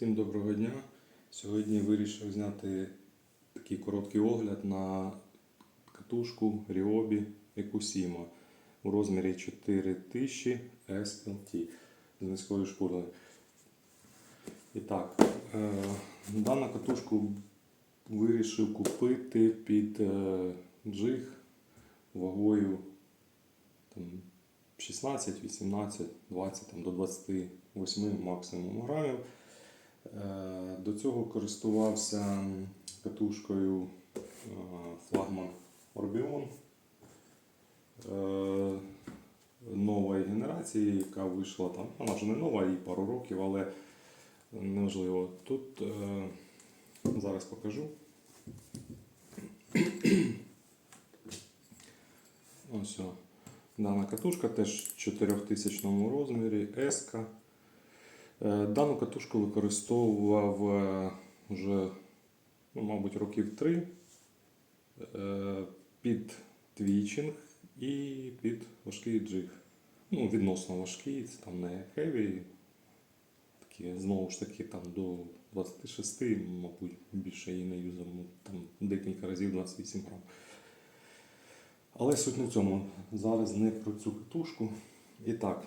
Всім доброго дня. Сьогодні вирішив зняти такий короткий огляд на катушку Ryobi Ekusima у розмірі 4000 SLT з низькою шпулею. І так, е, дану катушку вирішив купити під е, джиг вагою там, 16, 18, 20 там, до 28 максимум грамів. Е, До цього користувався катушкою е, флагман Orbion е, нової генерації, яка вийшла там. Вона вже не нова, їй пару років, але неважливо. Тут зараз покажу. Ось. Дана катушка теж в 4000 розмірі, S. Е, Дану катушку використовував е, вже, ну, мабуть, років три е, під твічинг і під важкий джиг. Ну, відносно важкий, це там не хеві, такі, знову ж таки, там до 26, мабуть, більше її не юзав, ну, там декілька разів 28 грам. Але суть не в цьому. Зараз не про цю катушку. І так,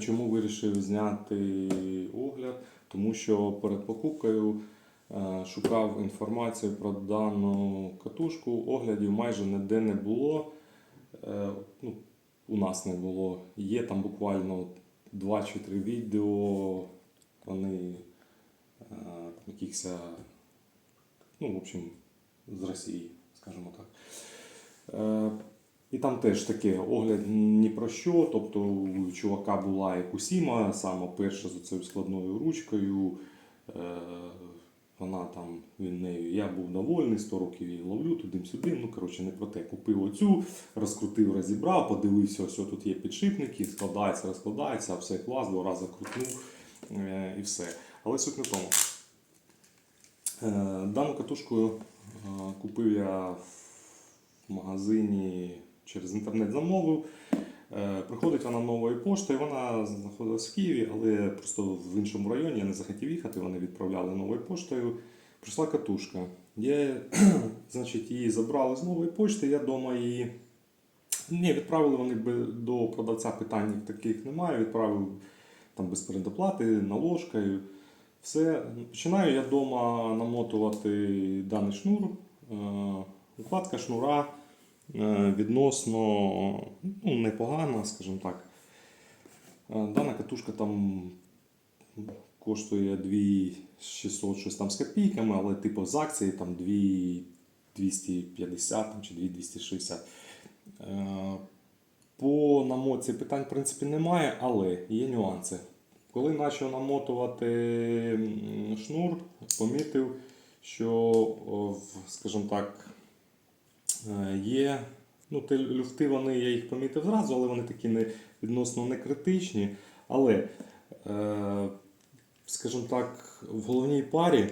Чому вирішив зняти огляд? Тому що перед покупкою е, шукав інформацію про дану катушку. Оглядів майже ніде не було. Е, Ну, у нас не було. Є там буквально 2 чи 3 відео. Вони е, якихось, ну, в общем, з Росії, скажімо так. І там теж таке огляд ні про що. Тобто у чувака була Екусіма, саме перша з цією складною ручкою. Е, Вона там він нею. Я був довольний, 100 років її ловлю туди-сюди. Ну, коротше, не про те. Купив оцю, розкрутив, розібрав, подивився, ось тут є підшипники, складається, розкладається, все клас, два рази крутнув е, і все. Але суть не тому. Е, Дану катушку купив я в магазині через інтернет замовив. Е, Приходить вона новою поштою, вона знаходилась в Києві, але просто в іншому районі я не захотів їхати, вони відправляли новою поштою. Прийшла катушка. Я, значить, її забрали з нової пошти, я вдома її. Ні, відправили вони до продавця питань таких немає. Відправив там без передоплати, наложкою. Все. Починаю я вдома намотувати даний шнур. Е, Укладка шнура відносно ну, непогана, скажімо так. Е, Дана катушка там коштує 2600 щось там з копійками, але типу з акції там 2 250 там, чи 2260. Е, По намотці питань в принципі немає, але є нюанси. Коли почав намотувати шнур, помітив, що, скажімо так, е, є. Ну, те люфти вони, я їх помітив зразу, але вони такі не, відносно не критичні. Але, е, скажімо так, в головній парі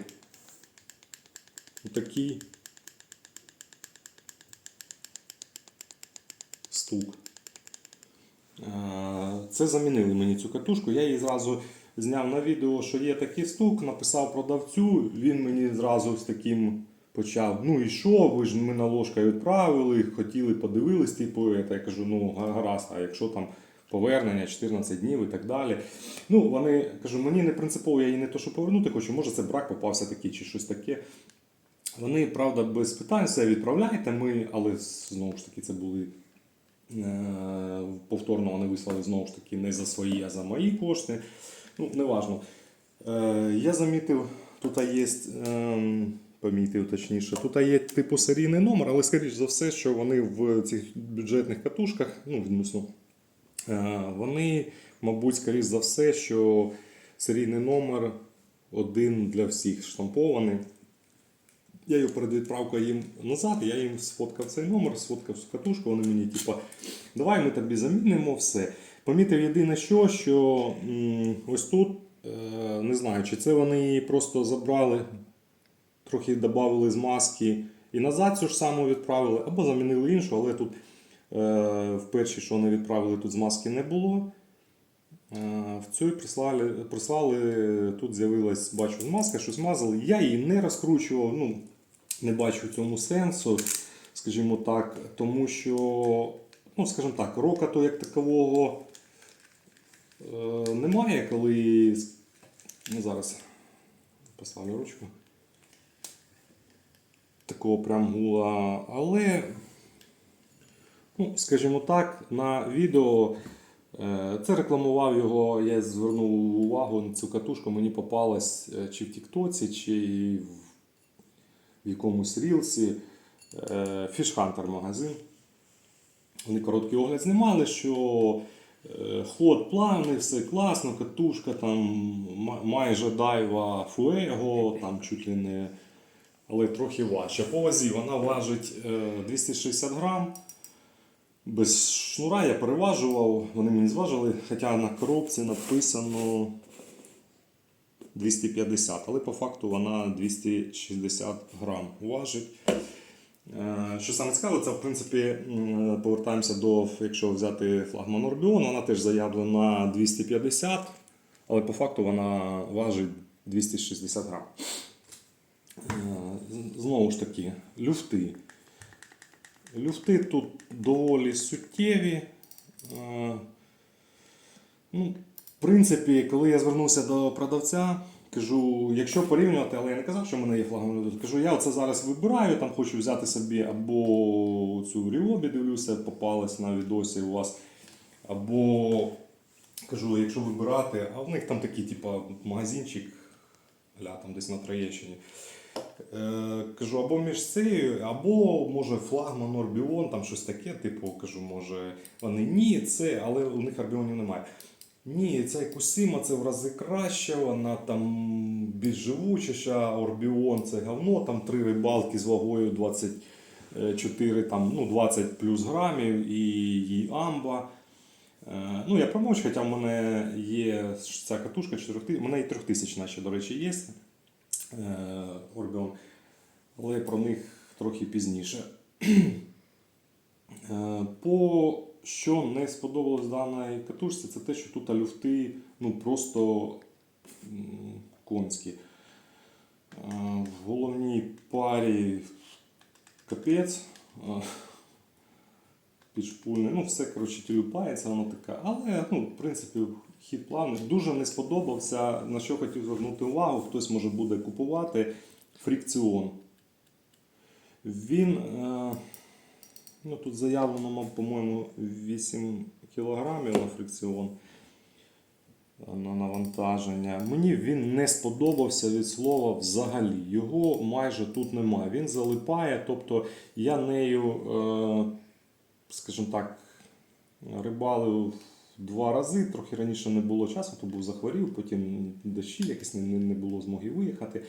такий стук. Е, Це замінили мені цю катушку. Я її зразу зняв на відео, що є такий стук, написав продавцю. Він мені зразу з таким почав. Ну і що? Ви ж ми на ложкою відправили, хотіли подивились, типу, я кажу, ну гаразд, а якщо там повернення 14 днів і так далі. Ну, вони кажу, мені не принципово, я її не то, що повернути хочу, може це брак попався такий чи щось таке. Вони, правда, без питань все відправляйте ми, але знову ж таки це були Е, Повторно вони вислали знову ж таки не за свої, а за мої кошти. Ну, неважно. Е, Я замітив, тут є, ем, помітив точніше, тут є типу серійний номер, але скоріш за все, що вони в цих бюджетних катушках, ну, відносно, е, вони, мабуть, скоріш за все, що серійний номер один для всіх штампований. Я його перед відправкою їм назад, я їм сфоткав цей номер, сфоткав цю катушку, вони мені, типу, давай ми тобі замінимо все. Помітив єдине що, що ось тут, е, не знаю, чи це вони просто забрали, трохи додали з маски і назад цю ж саму відправили, або замінили іншу, але тут е, в першій, що вони відправили, тут з маски не було. Е, В цій прислали, прислали, тут з'явилась, бачу, змазка, щось мазали. Я її не розкручував, ну, не бачу в цьому сенсу, скажімо так, тому що, ну, скажімо так, рока то як такового е, немає, коли. Ну, зараз поставлю ручку. Такого прям гула. Але, ну, скажімо так, на відео. Е, Це рекламував його, я звернув увагу на цю катушку, мені попалась е, чи в Тіктоці, чи в якомусь рілсі. Hunter магазин. Вони короткий огляд знімали, що е, ход плавний, все класно, катушка там майже дайва фуего, там чуть ли не, але трохи важче. По вазі вона важить е, 260 грам. Без шнура я переважував, вони мені зважили, хоча на коробці написано 250, але по факту вона 260 грам важить. Е, Що саме цікаве, це в принципі повертаємося до, якщо взяти флагман Орбіон, вона теж заявлена 250, але по факту вона важить 260 грам. Знову ж таки, люфти. Люфти тут доволі суттєві. Е, Ну, в принципі, коли я звернувся до продавця, кажу, якщо порівнювати, але я не казав, що в мене є флагман, кажу, я оце зараз вибираю, там хочу взяти собі або цю Ріобі, дивлюся, попалась на відосі у вас, або кажу, якщо вибирати, а в них там такий, типа, магазинчик, ля, там десь на Троєщині. Е, кажу, або між цією, або може флагман Орбіон, там щось таке, типу, кажу, може вони ні, це, але у них Орбіонів немає. Ні, ця Кусима це в рази краще, вона там більш живучіша, Орбіон це говно, там три рибалки з вагою 24, там, ну, 20 плюс грамів і її амба. Е, Ну, я промовчу, хоча в мене є ця катушка 4000, у мене і 3000 ще, до речі, є. Е, Орбіон, але про них трохи пізніше. Е, По що не сподобалось даній катушці, це те, що тут люфти ну, просто конські. Е, В головній парі капець. Підшпульне, ну все коротше тілюпається, воно таке. Але ну, в принципі хід плавний. Дуже не сподобався, на що хотів звернути увагу, хтось може буде купувати фрікціон. Він, е, ну тут заявлено, по-моєму, 8 кг на фрикціон е, на навантаження. Мені він не сподобався від слова взагалі. Його майже тут немає. Він залипає, тобто я нею, е, скажімо так, рибалив два рази. Трохи раніше не було часу, то був захворів, потім дощі, якось не, не було змоги виїхати.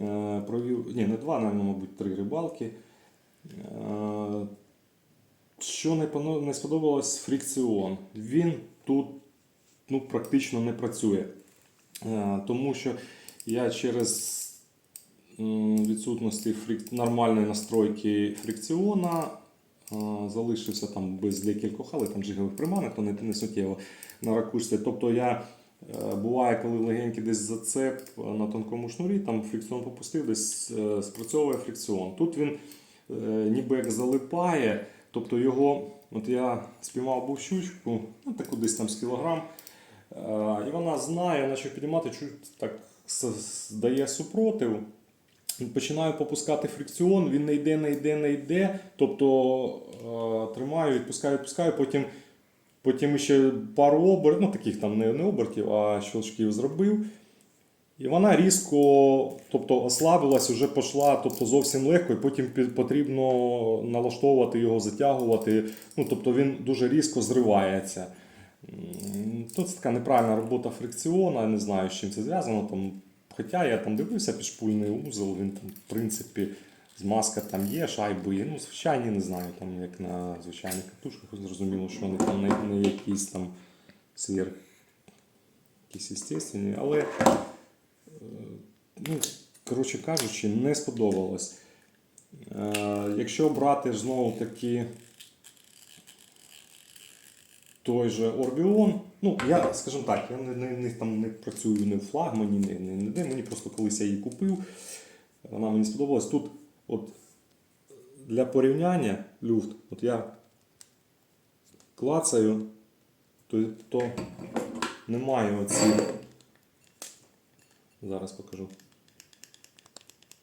Е, Провів, ні, не два, мабуть, три рибалки. Е, Що не, сподобалось фрікціон. Він тут ну, практично не працює. Е, Тому що я через відсутності нормальної настройки фрикціона е, залишився там без декількох, але там жигових приманок, то не, не суттєво на ракушці. Тобто я е, буває, коли легенький десь зацеп на тонкому шнурі, там фрикціон попустив, десь е, спрацьовує фрикціон. Тут він е, ніби як залипає, тобто його, от я спіймав був щучку, ну таку десь там з кілограм. Е, І вона знає, почав підіймати, чуть так дає супротив. Починаю попускати фрикціон, він не йде, не йде, не йде. Тобто е, тримаю, відпускаю, відпускаю, потім, потім ще пару обертів, ну таких там не, обертів, а щелчків зробив. І вона різко тобто, ослабилась, вже пішла тобто, зовсім легко, і потім потрібно налаштовувати його, затягувати. Ну, тобто він дуже різко зривається. Тут така неправильна робота фрикціона, не знаю, з чим це зв'язано. Там, хоча я там дивився підшпульний узол, він там, в принципі, змазка там є, шайби, ну, звичайні, не знаю, там, як на звичайних катушках, зрозуміло, що вони там не, не якісь там сверх, якісь естественні, але, е, ну, коротше кажучи, не сподобалось. Е, Якщо брати знову таки той же Орбіон. Ну, я, скажімо так, я не, не, там, не працюю не в флагмані, не, не, не де. Мені просто колись я її купив. Вона мені сподобалась. Тут от, для порівняння люфт, от я клацаю, то, то немає оці. Зараз покажу.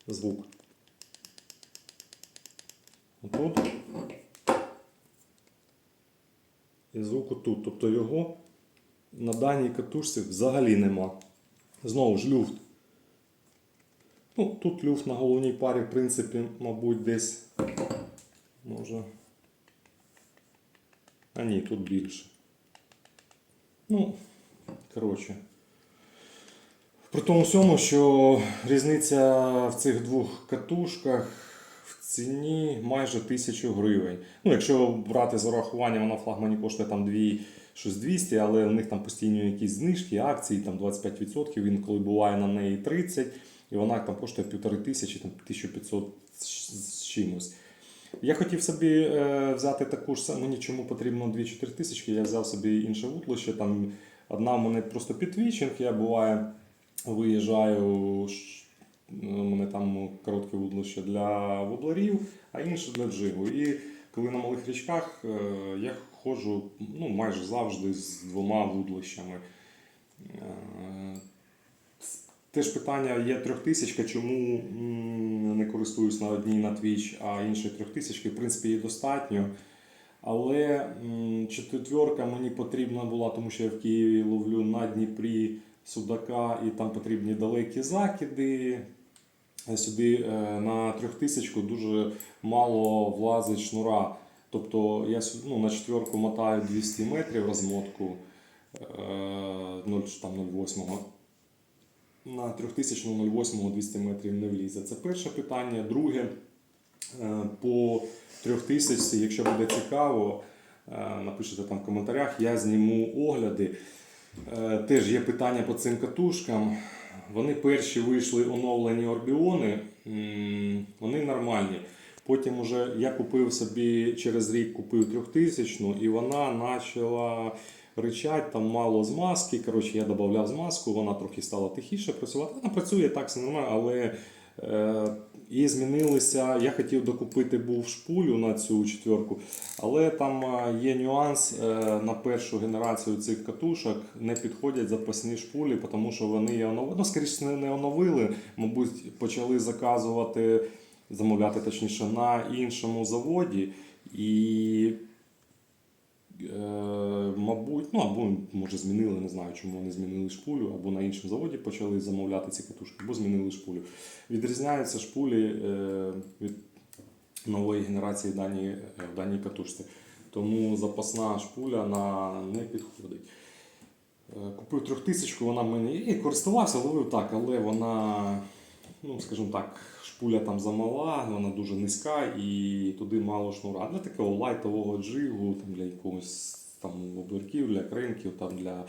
Звук. Отут. І звуку тут. Тобто його на даній катушці взагалі нема. Знову ж люфт. Ну, тут люфт на головній парі, в принципі, мабуть, десь може. А ні, тут більше. Ну, коротше. При тому всьому, що різниця в цих двох катушках ціні майже 1000 гривень. Ну, якщо брати з урахування, вона флагмані коштує там 2, щось 200, але у них там постійно якісь знижки, акції, там 25%, інколи буває на неї 30, і вона там коштує 1500, там 1500 з чимось. Я хотів собі е, взяти таку ж мені чому потрібно 2-4 тисячки, я взяв собі інше вутлище, там одна в мене просто підвічинг, я буває виїжджаю, у мене там коротке вудлище для воблерів, а інше для джигу. І коли на малих річках е, я ходжу ну, майже завжди з двома вудлищами. Е, Теж питання є трьохтисячка, чому не користуюсь на одній на Twitch, а іншої трьохтисячки, в принципі, її достатньо. Але четвірка мені потрібна була, тому що я в Києві ловлю на Дніпрі Судака і там потрібні далекі закиди. Е, Сюди е, на трьохтисячку дуже мало влазить шнура. Тобто я ну, на четверку мотаю 200 метрів розмотку е, 0, 0,8. На 3000 0,8 200 метрів не влізе. Це перше питання. Друге, е, по 3000, якщо буде цікаво, е, напишіть там в коментарях, я зніму огляди. Е, Теж є питання по цим катушкам. Вони перші вийшли оновлені орбіони, вони нормальні. Потім уже я купив собі через рік купив 3000 і вона почала ричать, там мало змазки. Коротше, я додав змазку, вона трохи стала тихіше працювати. Вона працює так, все нормально, але е, і змінилися. Я хотів докупити був шпулю на цю четверку, але там е, є нюанс е, на першу генерацію цих катушок не підходять запасні шпулі, тому що вони оновили. Ну, скоріше, не- оновили, мабуть, почали заказувати, замовляти точніше на іншому заводі. І мабуть, ну або може змінили, не знаю, чому вони змінили шпулю, або на іншому заводі почали замовляти ці катушки, або змінили шпулю. Відрізняються шпулі е, від нової генерації в даній, е, в даній катушці. Тому запасна шпуля на не підходить. Е, Купив трьохтисячку, вона мені і користувався, ловив так, але вона, ну скажімо так, шпуля там замала, вона дуже низька і туди мало шнура. Для такого лайтового джигу, там, для якогось там облерків, для кринків, там, для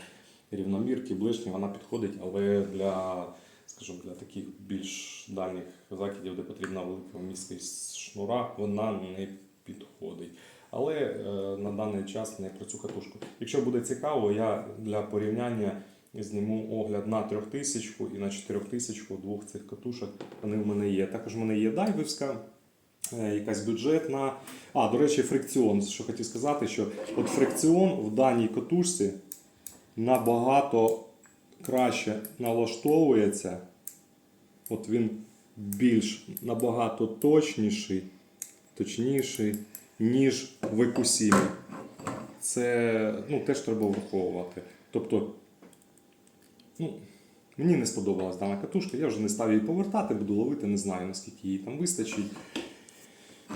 рівномірки, блишні вона підходить, але для, скажімо, для таких більш дальніх закидів, де потрібна велика місткість шнура, вона не підходить. Але е, на даний час не про цю катушку. Якщо буде цікаво, я для порівняння зніму огляд на 3000 і на 4000 двох цих катушок. Вони в мене є. Також в мене є дайвівська, е, якась бюджетна. А, до речі, фрикціон. Що хотів сказати, що от фрикціон в даній катушці набагато краще налаштовується. От він більш набагато точніший, точніший, ніж в екусімі. Це ну, теж треба враховувати. Тобто, ну, мені не сподобалась дана катушка, я вже не став її повертати, буду ловити, не знаю, наскільки її там вистачить.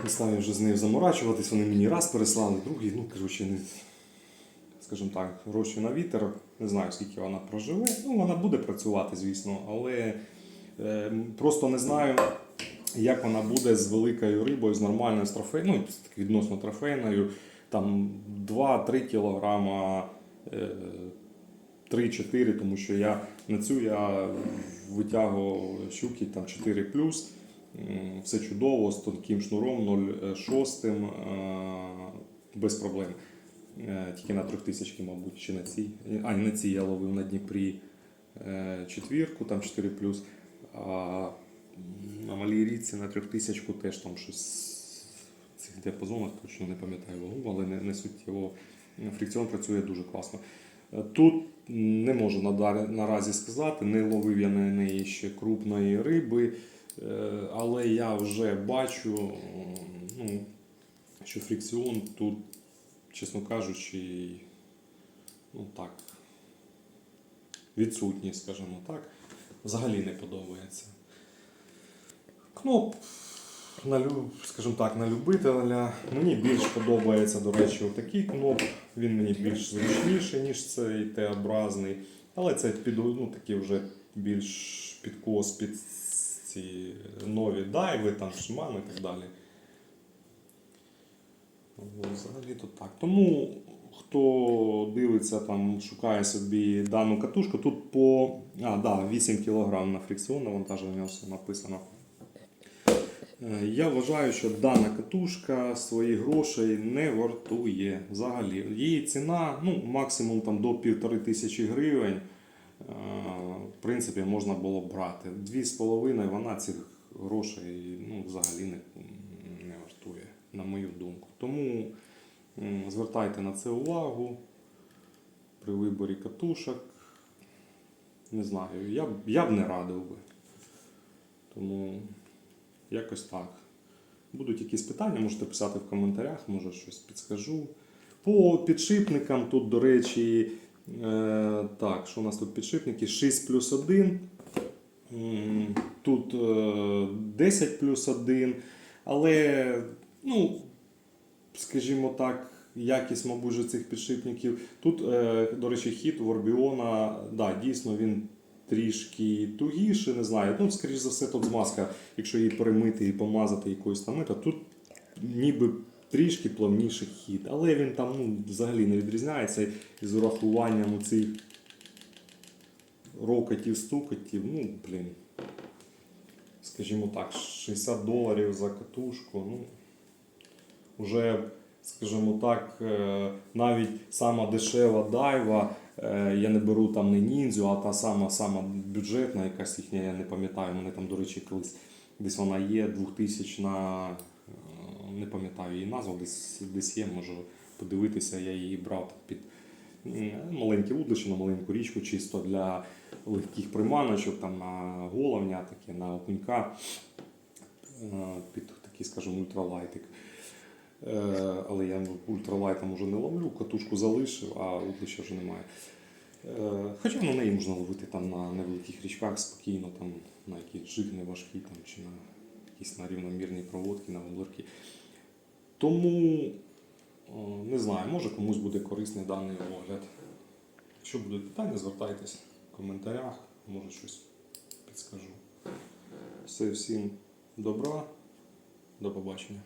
Не став я вже з нею заморачуватись, вони мені раз переслали, другий, ну, коротше, не, скажімо так, гроші на вітер. Не знаю, скільки вона проживе. Ну, вона буде працювати, звісно, але е, просто не знаю, як вона буде з великою рибою, з нормальною з трофейною, ну, відносно трофейною, там 2-3 кілограма. Е, 3-4, тому що я на цю я витягував щуки там 4 М, Все чудово, з тонким шнуром 0,6 е, без проблем. Е, Тільки на трьохтисячки, мабуть, чи на цій. А, на цій я ловив на Дніпрі е, четвірку, там 4 А на малій річці на трьохтисячку теж там щось в цих діапазонах, точно не пам'ятаю вагу, але не, не суттєво. Фрикціон працює дуже класно. Тут не можу наразі сказати, не ловив я на неї ще крупної риби, е, але я вже бачу, ну, що фрикціон тут, чесно кажучи, ну так, відсутній, скажімо так, взагалі не подобається. Кноп, на, скажімо так, на любителя. Мені більш подобається, до речі, отакий кноп. Він мені більш зручніший, ніж цей Т-образний. Але це під, ну, такі вже більш підкос під ці нові дайви, там шмани і так далі. Ну, Взагалі то так. Тому хто дивиться, там, шукає собі дану катушку, тут по а, да, 8 кг на фрикціон навантаження написано. Е, Я вважаю, що дана катушка своїх грошей не вартує взагалі. Її ціна ну, максимум там, до півтори тисячі гривень. е, В принципі, можна було брати. Дві з половиною вона цих грошей ну, взагалі не, не вартує, на мою думку. Тому звертайте на це увагу при виборі катушок. Не знаю, я, я б не радив би. Тому якось так. Будуть якісь питання, можете писати в коментарях, може щось підскажу. По підшипникам тут, до речі, е, так, що у нас тут підшипники? 6 плюс 1. Тут е, 10 плюс 1. Але, ну, скажімо так, якість, мабуть, цих підшипників. Тут, е, до речі, хід Ворбіона, да, дійсно він трішки тугіший, не знаю. Ну, скоріш за все, тут змазка, якщо її перемити і помазати якоюсь там, то тут ніби трішки плавніший хід. Але він там ну, взагалі не відрізняється і з урахуванням цих рокотів, стукотів, ну, блін. Скажімо так, 60 доларів за катушку. Ну, вже, скажімо так, е, навіть сама дешева дайва, я не беру там не ніндзю, а та сама сама бюджетна, якась їхня, я не пам'ятаю, мене там, до речі, колись десь вона є, 2000 на, е, не пам'ятаю її назву, десь, десь є, можу подивитися, я її брав під маленьке вудлище на маленьку річку, чисто для легких приманочок, там на головня, таке, на окунька, е, під такий, скажімо, ультралайтик. Е, Але я ультралайтом вже не ловлю, катушку залишив, а вудлища вже немає. Е, Хоча на неї можна ловити там на невеликих річках спокійно, там, на якісь жиг важкі, там, чи на якісь на рівномірні проводки, на воблерки. Тому е, не знаю, може комусь буде корисний даний огляд. Якщо будуть питання, звертайтесь в коментарях, може щось підскажу. Все, всім добра, до побачення.